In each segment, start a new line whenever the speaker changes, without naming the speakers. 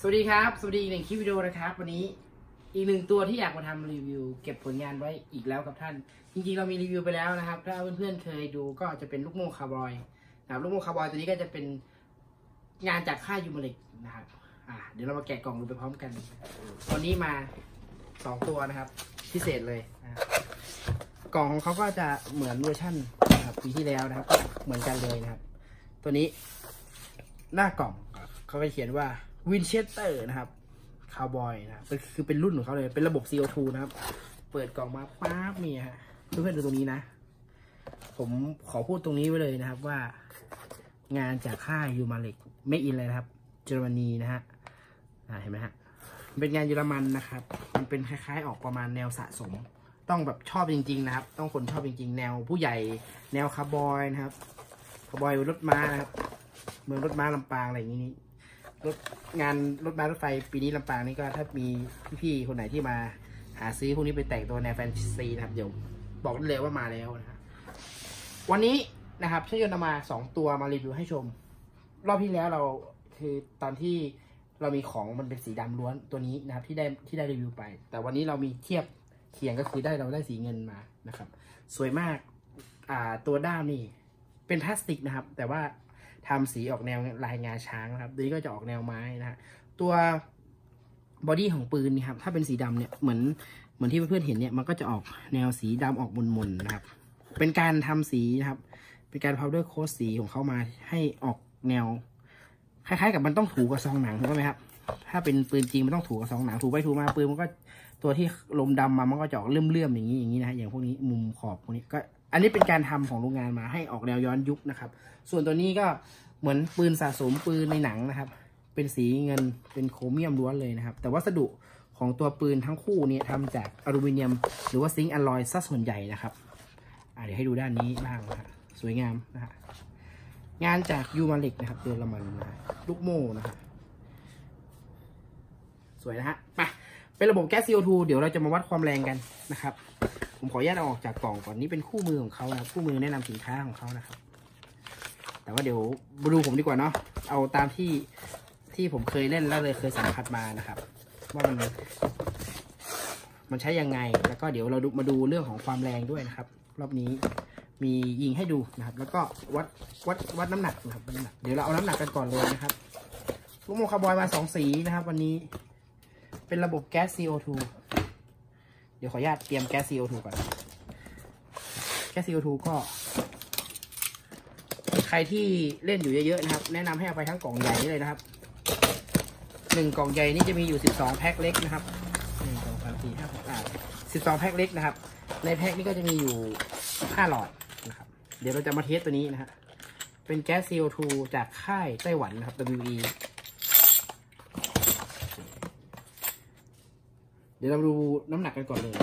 สวัสดีครับ สวัสดีอีกหนึ่งคลิปวิดีโอนะครับ วันนี้อีกหนึ่งตัวที่อยากมาทำรีวิว เก็บผลงานไว้อีกแล้วครับท่าน จริงๆ เรามีรีวิวไปแล้วนะครับ ถ้าเพื่อนๆเคยดูก็จะเป็นลูกโม่คาร์บอยนะครับลูกโม่คาร์บอยตัวนี้ก็จะเป็นงานจากค่ายยูมาเล็กนะครับอ่าเดี๋ยวเรามาแกะกล่องดูไปพร้อมกันวันนี้มาสองตัวนะครับ พิเศษเลยนะครับกล่องของเขาก็จะเหมือนเวอร์ชั่นนะครับปีที่แล้วนะครับ เหมือนกันเลยนะครับ ตัวนี้หน้ากล่องเขาก็เขียนว่า วินเชสเตอร์นะครับคาวบอยนะครับเป็นคือเป็นรุ่นของเขาเลย เป็นระบบ CO2 นะครับ เปิดกล่องมาป๊าบนี่ฮะเพื่อนๆดูตรงนี้นะ ผมขอพูดตรงนี้ไว้เลยนะครับว่า งานจากค่ายยูมาเล็กไม่อินเลยนะครับเยอรมนีนะฮะเห็นไหมฮะเป็นงานเยอรมันนะครับ มันเป็นคล้ายๆ ออกประมาณแนวสะสม ต้องแบบชอบจริง ๆ นะครับ ต้องคนชอบจริง ๆ แนวผู้ใหญ่ แนวคาร์บอยนะครับคาร์บอยรถม้านะครับ เมืองรถม้าลำปางอะไรอย่างนี้ รถงานรถม้ารถไฟปีนี้ลำปางนี่ก็ถ้ามีพี่ๆคนไหนที่มาหาซื้อพวกนี้ไปแต่งตัวแนแฟนซีนะครับเดี๋ยวบอกได้เลยว่ามาแล้วนะครับวันนี้นะครับช่วยนเอามาสองตัวมารีวิวให้ชม รอบที่แล้วเราคือตอนที่เรามีของมันเป็นสีดำล้วนตัวนี้นะครับ ที่ได้ที่ได้รีวิวไป แต่วันนี้เรามีเทียบเคียงก็คือได้เราได้สีเงินมานะครับ สวยมากอ่าตัวด้ามนี่ เป็นพลาสติกนะครับ แต่ว่า ทำสีออกแนวลายงาช้างนะครับตัวนี้ก็จะออกแนวไม้นะฮะตัวบอดี้ของปืนนี่ครับถ้าเป็นสีดำเนี่ยเหมือนเหมือนที่เพื่อนๆเห็นเนี่ยมันก็จะออกแนวสีดำออกมนๆนะครับ เป็นการทำสีนะครับ เป็นการ powder coat สีของเขามาให้ออกแนว คล้ายๆ กับมันต้องถูกับซองหนังถูกไหมครับ ถ้าเป็นปืนจริงมันต้องถูกับซองหนังถูไปถูมาปืนมันก็ตัวที่ลมดำมามันก็จะออกเลื่อมๆอย่างนี้อย่างนี้นะฮะอย่างพวกนี้มุมขอบพวกนี้ก็ อันนี้เป็นการทำของโรงงานมาให้ออกแนวย้อนยุคนะครับ ส่วนตัวนี้ก็เหมือนปืนสะสมปืนในหนังนะครับ เป็นสีเงินเป็นโครเมียมล้วนเลยนะครับ แต่วัสดุของตัวปืนทั้งคู่เนี่ยทำจากอลูมิเนียม หรือว่าซิงค์อลลอยซะส่วนใหญ่นะครับเดี๋ยวให้ดูด้านนี้บ้างนะฮะสวยงามนะฮะงานจากยูมาเล็กนะครับเยอรมันนะลูกโม่นะครับสวยนะฮะไปเป็นระบบแก๊ส CO2 เดี๋ยวเราจะมาวัดความแรงกันนะครับ ผมขออนุญาตเอาออกจากกล่องก่อนนี่เป็นคู่มือของเขานะครับคู่มือแนะนำสินค้าของเขานะครับ แต่ว่าเดี๋ยวมาดูผมดีกว่าเนาะเอาตามที่ที่ผมเคยเล่นแล้วเลยเคยสัมผัสมานะครับ ว่ามันมันใช้ยังไง แล้วก็เดี๋ยวเราดูมาดูเรื่องของความแรงด้วยนะครับ รอบนี้มียิงให้ดูนะครับ แล้วก็วัดวัดวัดน้ำหนักนะครับน้ำหนักเดี๋ยวเราเอาน้ำหนักกันก่อนเลยนะครับลูกโมคาบอยมาสองสีนะครับ วันนี้ เป็นระบบแก๊ส CO2 ดี๋ยวขออนุญาตเตรียมแก๊ส CO2 ก่อน แก๊ส CO2 ก็ ใครที่เล่นอยู่เยอะๆนะครับ แนะนำให้เอาไปทั้งกล่องใหญ่เลยนะครับหนึ่งกล่องใหญ่นี่จะมีอยู่สิบสองแพ็คเล็กนะครับหนึ่งสองสามสี่ห้าหกอ่าสิบสองแพ็คเล็กนะครับ ในแพ็คนี้ก็จะมีอยู่ห้าหลอดนะครับ เดี๋ยวเราจะมาเทสตัวนี้นะฮะเป็นแก๊ส CO2 จากค่ายไต้หวันนะครับ WE ดี๋ยวเราดูน้ำหนักกันก่อนเลย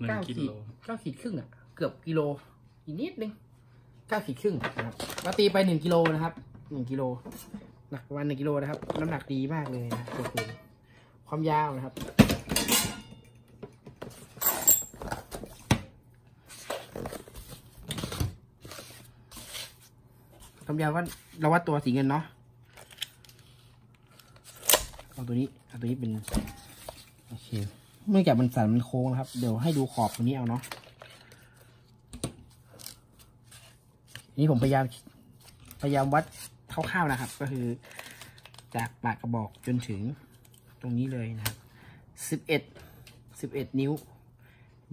หนึ่ง
เก้า
กิ
ขีด
โล
เก้าขีดครึ่งอะ เกือบกิโล อีกนิดนึงเก้าขีดครึ่งนะครับเราตีไปหนึ่งกิโลนะครับหนึ่งกิโลหนักประมาณหนึ่งกิโลนะครับ น้ำหนักดีมากเลยนะตัวปืนความยาวนะครับ ความยาว่าเราวัดตัวสีเงินเนาะเอาตัวนี้เอาตัวนี้เป็นโอเคเนื่องจากมันสันมันโค้งนะครับ เดี๋ยวให้ดูขอบตรงนี้เอาเนาะนี่ผมพยายามพยายามวัดคร่าวๆนะครับ ก็คือจากปากกระบอกจนถึงตรงนี้เลยนะครับสิบเอ็ดสิบเอ็ดนิ้ว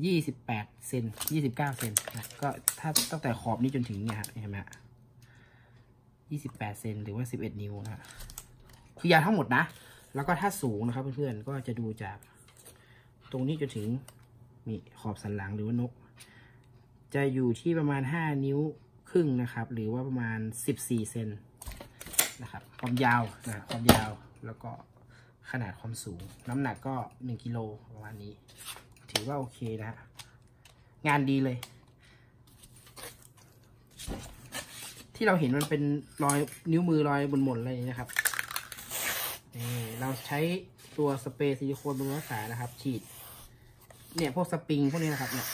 ยี่สิบแปดเซนยี่สิบเก้าเซนนะก็ถ้าตั้งแต่ขอบนี้จนถึงเนี่ยฮะเห็นไหมฮะ ยี่สิบแปดเซนหรือว่าสิบเอ็ดนิ้วนะฮะคือยาวทั้งหมดนะ แล้วก็ถ้าสูงนะครับเพื่อนๆ ก็จะดูจาก ตรงนี้จนถึงนี่ขอบสันหลังหรือว่านก จะอยู่ที่ประมาณ 5 นิ้วครึ่งนะครับ หรือว่าประมาณ 14 เซนนะครับ ความยาวนะความยาวแล้วก็ขนาดความสูง น้ำหนักก็ 1กิโลประมาณนี้ ถือว่าโอเคนะฮะงานดีเลย ที่เราเห็นมันเป็นรอยนิ้วมือรอยบนหมนๆอะไรอย่างนี้นะครับนี่เราใช้ตัวสเปรย์ซิลิโคนบำรุงรักษานะครับ ฉีด เนี่ยพวกสปริงพวกนี้นะครับ เนี่ย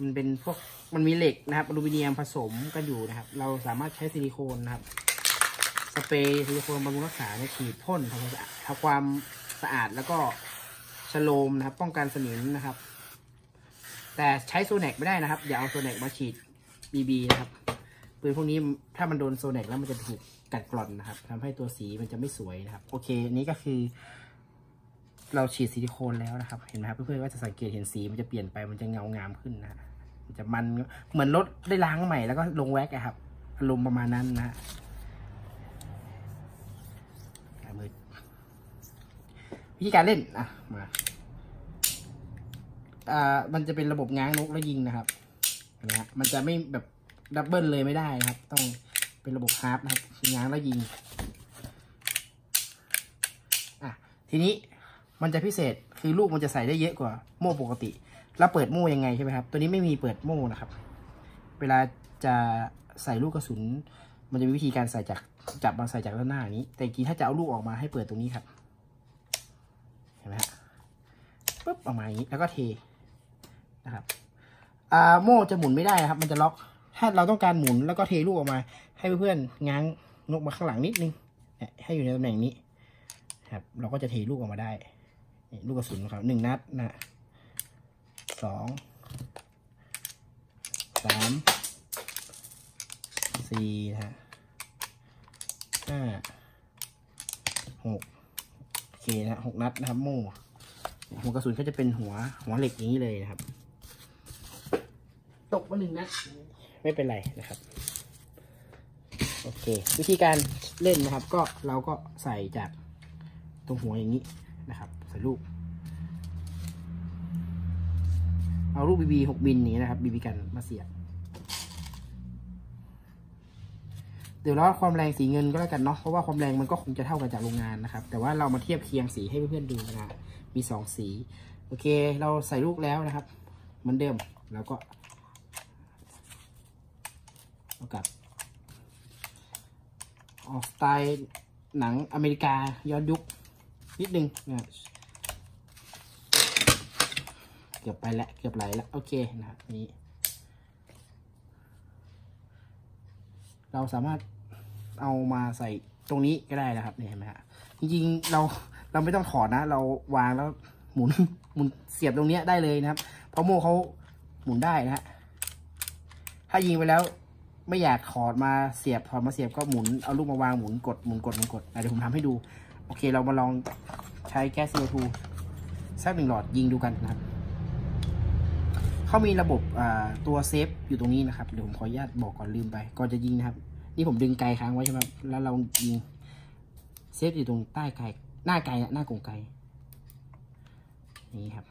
มันเป็นพวกมันมีเหล็กนะครับอลูมิเนียมผสมกันอยู่นะครับ เราสามารถใช้ซิลิโคนนะครับ สเปรย์ซิลิโคนบำรุงรักษาเนี่ยฉีดพ่นทำความสะอาดทำความสะอาดแล้วก็ชโลมนะครับ ป้องกันสนิมนะครับ แต่ใช้โซเนกไม่ได้นะครับ อย่าเอาโซเนกมาฉีดบีบีนะครับ ปืนพวกนี้ถ้ามันโดนโซเนกแล้วมันจะถูกกัดกร่อนนะครับทำให้ตัวสีมันจะไม่สวยนะครับ โอเคอันนี้ก็คือ เราฉีดซิลิโคนแล้วนะครับ เห็นไหมครับเพื่อนๆก็จะสังเกตเห็นสีมันจะเปลี่ยนไปมันจะเงางามขึ้นนะมันจะมันเหมือนรถได้ล้างใหม่แล้วก็ลงแว็กอะครับอารมณ์ประมาณนั้นนะมือวิธีการเล่นอะมาอ่ามันจะเป็นระบบง้างนกแล้วยิงนะครับนะฮะมันจะไม่แบบ ดับเบิลเลยไม่ได้นะครับ ต้องเป็นระบบฮาร์ปนะครับคือง้างแล้วยิงอะทีนี้มันจะพิเศษคือลูกมันจะใส่ได้เยอะกว่าโม่ปกติ แล้วเปิดโม่ยังไงใช่ไหมครับ ตัวนี้ไม่มีเปิดโม่นะครับ เวลาจะใส่ลูกกระสุน มันจะมีวิธีการใส่จากจับมาใส่จากด้านหน้าอย่างนี้ แต่จริงๆถ้าจะเอาลูกออกมาให้เปิดตรงนี้ครับ เห็นไหมฮะปุ๊บออกมาอย่างนี้แล้วก็เทนะครับอ่าโม่จะหมุนไม่ได้นะครับ มันจะล็อก ถ้าเราต้องการหมุนแล้วก็เทลูกออกมา ให้เพื่อนๆง้างนกมาข้างหลังนิดนึงให้อยู่ในตำแหน่งนี้ครับ เราก็จะเทลูกออกมาได้นี่ลูกกระสุนครับหนึ่งนัดนะสองสามสี่ฮะห้าหกโอเคนะหกนัดนะครับโม่หัวกระสุนก็จะเป็นหัวหัวเหล็กอย่างนี้เลยนะครับ ตกมาหนึ่งนัด ไม่เป็นไรนะครับ โอเค วิธีการเล่นนะครับ ก็เราก็ใส่จากตรงหัวอย่างนี้นะครับ ใส่ลูก เอาลูกบีบีหกบินนี้นะครับบีบีกันมาเสียบเดี๋ยวเราความแรงสีเงินก็แล้วกันเนาะเพราะว่าความแรงมันก็คงจะเท่ากันจากโรงงานนะครับ แต่ว่าเรามาเทียบเคียงสีให้เพื่อนๆดูนะมีสองสี โอเค เราใส่ลูกแล้วนะครับ เหมือนเดิมแล้วก็ กับ ออกสไตล์หนังอเมริกาย้อนยุคนิดนึงนะเกือบไปแล้วเกือบไหลแล้วโอเคนะครับนี้ เราสามารถเอามาใส่ตรงนี้ก็ได้นะครับเนี่ยเห็นไหมฮะจริงๆเราเราไม่ต้องถอดนะ เราวางแล้วหมุนหมุนเสียบตรงเนี้ยได้เลยนะครับเพราะโม่เขาหมุนได้นะฮะถ้ายิงไปแล้ว ไม่อยากถอดมาเสียบถอดมาเสียบก็หมุนเอาลูกมาวางหมุนกดหมุนกดหมุนกดเดี๋ยวผมทำให้ดู โอเคเรามาลองใช้แก๊ส CO2 สักหนึ่งหลอดยิงดูกันนะครับเขามีระบบตัวเซฟอยู่ตรงนี้นะครับเดี๋ยวผมขออนุญาตบอกก่อนลืมไปก่อนจะยิงนะครับ นี่ผมดึงไกลค้างไว้ใช่ไหมแล้วเรายิงเซฟอยู่ตรงใต้ไกลหน้าไกลหน้ากงไกลนี่ครับ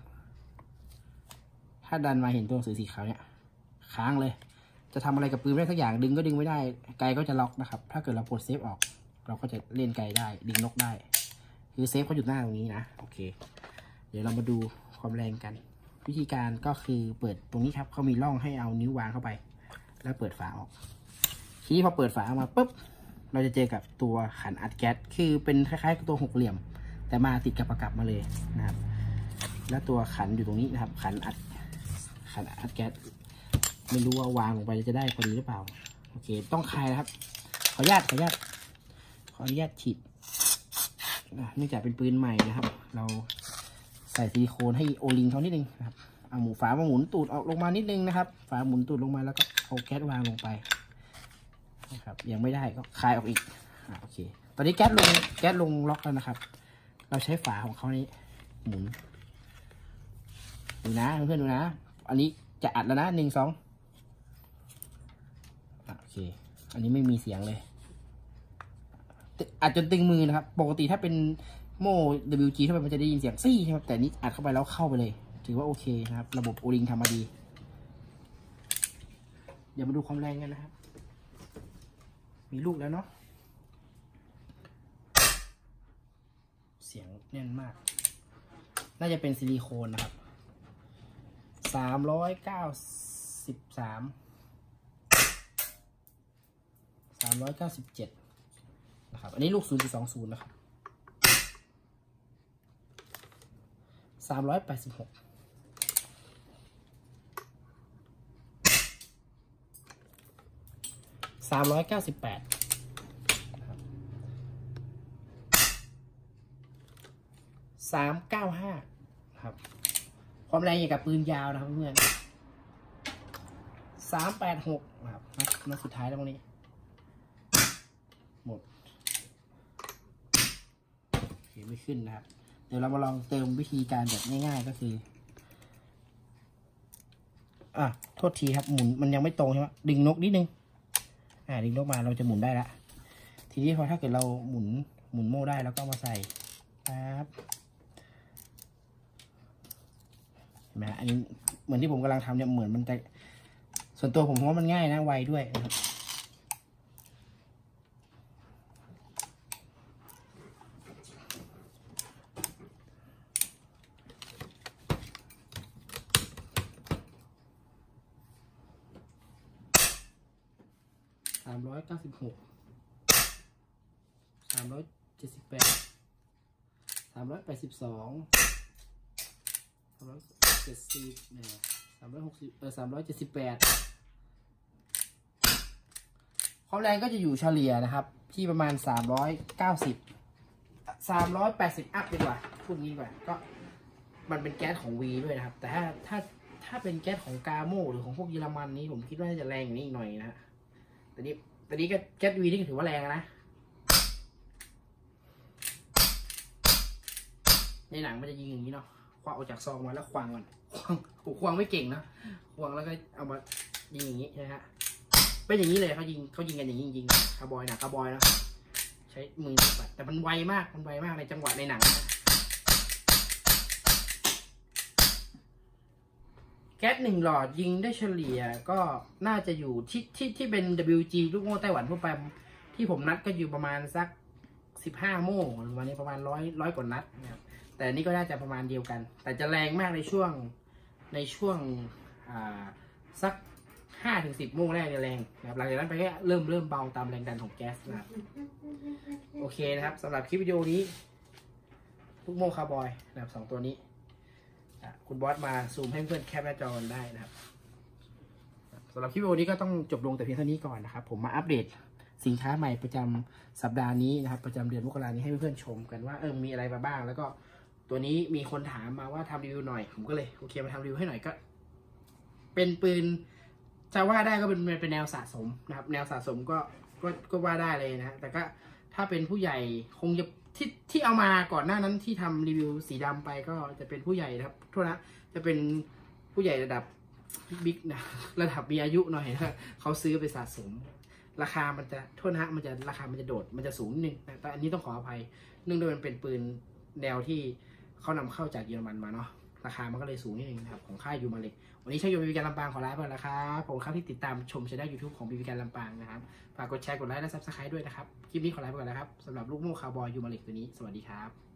ถ้าดันมาเห็นตัวหนังสือสีขาวเนี่ยค้างเลย จะทำอะไรกับปืนไม่ได้สักอย่างดึงก็ดึงไม่ได้ ไกลก็จะล็อกนะครับ ถ้าเกิดเรากดเซฟออก เราก็จะเล่นไกลได้ ดึงนกได้ คือเซฟเขาอยู่หน้าตรงนี้นะ โอเค เดี๋ยวเรามาดูความแรงกัน วิธีการก็คือเปิดตรงนี้ครับเขามีร่องให้เอานิ้ววางเข้าไป แล้วเปิดฝาออก ทีนี้พอเปิดฝาออกมาปุ๊บ เราจะเจอกับตัวขันอัดแก๊ส คือเป็นคล้ายๆกับตัวหกเหลี่ยม แต่มาติดกับประกับมาเลยนะครับ แล้วตัวขันอยู่ตรงนี้นะครับ ขันอัดขันอัดแก๊ส ไม่รู้ว่าวางลงไปจะได้พอดีหรือเปล่า โอเค ต้องคลายนะครับ ขออนุญาตขออนุญาตขออนุญาตฉีดเนื่องจากเป็นปืนใหม่นะครับ เราใส่ซิลิโคนให้โอลิงเขานิดนึงนะครับเอาหมูฝามาหมุนตูดออกลงมานิดนึงนะครับ ฝาหมุนตูดลงมาแล้วก็เอาแก๊สวางลงไปนะครับ ยังไม่ได้ก็คลายออกอีกอโอเค ตอนนี้แก๊สลงแก๊สลงล็อกแล้วนะครับ เราใช้ฝาของเขานี้หมุนดูนะเพื่อนๆดูนะ อันนี้จะอัดแล้วนะหนึ่งสอง เค อันนี้ไม่มีเสียงเลยอัดจนตึงมือนะครับ ปกติถ้าเป็นโม่ WG ถ้ามันจะได้ยินเสียงซี่ใช่ไหมแต่นี้อัดเข้าไปแล้วเข้าไปเลย ถือว่าโอเคนะครับ ระบบโอลิงทำมาดี เดี๋ยวมาดูความแรงกันนะครับ มีลูกแล้วเนาะ เสียงแน่นมาก น่าจะเป็นซิลิโคนนะครับสามร้อยเก้าสิบสาม สามร้อยเก้าสิบเจ็ดนะครับ อันนี้ลูกศูนย์จุดสองศูนย์นะครับสามร้อยแปดสิบหกสามร้อยเก้าสิบแปดสามเก้าห้าครับ ความแรงอย่างกับปืนยาวนะครับเพื่อนสามแปดหกครับมาสุดท้ายแล้วตรงนี้ หมดเขียนไม่ขึ้นนะครับ เดี๋ยวเรามาลองเติมวิธีการแบบง่ายๆก็คือ อะโทษทีครับหมุนมันยังไม่ตรงใช่ไหมดึงนกนิดนึง อ่าดึงนกมาเราจะหมุนได้ละทีนี้พอถ้าเกิดเราหมุนหมุนโม่ได้แล้วก็มาใส่ครับเห็นไหมอันนี้เหมือนที่ผมกำลังทำเนี่ยเหมือนมันจะส่วนตัวผมว่ามันง่ายนะไวด้วยนะครับามร้อยเก้าสิบหกสามร้อยเจ็ดสิบแปดสามร้อยแปดสิบสองสามร้อยเจ็ดสิบเนี่ยสามร้อยหกสิบเออสามร้อยเจ็ดสิบแปดความแรงก็จะอยู่เฉลี่ยนะครับ ที่ประมาณสามร้อยเก้าสิบสามร้อยแปดสิบอัพดีกว่าพูดงี้ดีกว่าก็มันเป็นแก๊สของวีด้วยนะครับ แต่ถ้าถ้าถ้าเป็นแก๊สของกาโมหรือของพวกเยอรมันนี้ผมคิดว่าจะแรงกว่านี้อีกหน่อยนะฮะแต่นี้ แต่นี้ก็แก๊สวีนี่ถือว่าแรงนะ ในหนังมันจะยิงอย่างนี้เนาะ ควักออกจากซองมาแล้วควางก่อน ควางควางไม่เก่งนะควางแล้วก็เอามายิงอย่างนี้นะฮะ เป็นอย่างนี้เลยเขายิงเขายิงกันอย่างนี้จริงคาร์บอยหนังคาร์บอยเนาะใช้มือปัดแต่มันไวมาก มันไวมากในจังหวะในหนังนะ แก๊สหนึ่งหลอดยิงได้เฉลี่ยก็น่าจะอยู่ที่ที่ที่เป็น WG ลูกโม่ไต้หวันทั่วไปที่ผมนัดก็อยู่ประมาณสักสิบห้าโม่หรือวันนี้ประมาณร้อยร้อยกว่านัดนะครับแต่นี่ก็น่าจะประมาณเดียวกัน แต่จะแรงมากในช่วงในช่วงอ่าสักห้าถึงสิบโม่แรกจะแรงนะครับหลังจากนั้นไปก็เริ่มเริ่มเบาตามแรงดันของแก๊สนะครับโอเคนะครับสำหรับคลิปวิดีโอนี้ลูกโม่คาร์บอยนะครับสองตัวนี้ คุณบอสมาซูมให้เพื่อนแคปหน้าจอกันได้นะครับสำหรับคลิปวิดีโอนี้ก็ต้องจบลงแต่เพียงเท่านี้ก่อนนะครับ ผมมาอัปเดตสินค้าใหม่ประจำสัปดาห์นี้นะครับ ประจำเดือนมกรานี้ให้เพื่อนๆชมกันว่าเออมีอะไรมาบ้าง แล้วก็ตัวนี้มีคนถามมาว่าทำรีวิวหน่อย ผมก็เลยโอเคมาทำรีวิวให้หน่อยก็ เป็นปืนจะว่าได้ก็เป็นเป็นแนวสะสมนะครับ แนวสะสมก็ก็ก็ว่าได้เลยนะแต่ก็ถ้าเป็นผู้ใหญ่คงจะที่ที่เอามาก่อนหน้านั้นที่ทำรีวิวสีดำไปก็จะเป็นผู้ใหญ่นะครับโทษนะจะเป็นผู้ใหญ่ระดับบิ๊กนะระดับมีอายุหน่อยนะเขาซื้อไปสะสม ราคามันจะโทษนะฮะมันจะราคามันจะโดดมันจะสูงนึงแต่อันนี้ต้องขออภัยเนื่องด้วยมันเป็นปืนแนวที่เขานำเข้าจากเยอรมันมาเนาะ ราคามันก็เลยสูงนิดนึงนะครับของค่ายยูมาเล็กวันนี้ช่างยูบีการลำปางขอลาไปก่อนนะครับผมครับที่ติดตามชมช่องยูทูบของบีบีการลำปางนะครับฝากกดแชร์กดไลค์และซับสไครต์ด้วยนะครับคลิปนี้ขอลาไปก่อนนะครับสำหรับลูกโม่คาวบอยยูมาเล็กตัวนี้สวัสดีครับ